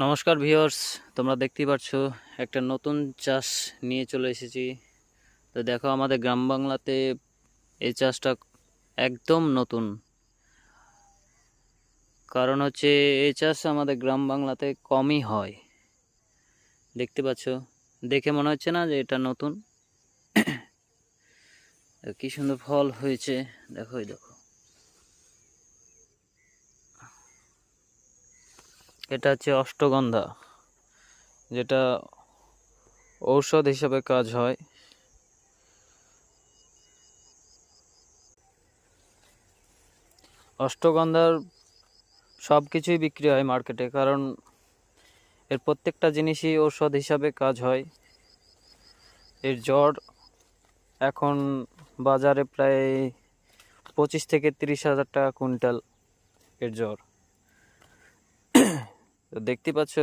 নমস্কার ভিওর্স তোমরা দেখতেই পাচ্ছ একটা নতুন চাষ নিয়ে চলে এসেছি। তো দেখো, আমাদের গ্রাম বাংলাতে এই চাষটা একদম নতুন। কারণ হচ্ছে, এই চাষ আমাদের গ্রাম বাংলাতে কমই হয়। দেখতে পাচ্ছ? দেখে মনে হচ্ছে না যে এটা নতুন? কি সুন্দর ফল হয়েছে। দেখো দেখো। এটা হচ্ছে অষ্টগন্ধা, যেটা ঔষধ হিসাবে কাজ হয়। অষ্টগন্ধার সব কিছুই বিক্রি হয় মার্কেটে, কারণ এর প্রত্যেকটা জিনিসই ঔষধ হিসাবে কাজ হয়। এর জ্বর এখন বাজারে প্রায় পঁচিশ থেকে তিরিশ হাজার টাকা কুইন্টাল এর জ্বর। তো দেখতে পাচ্ছ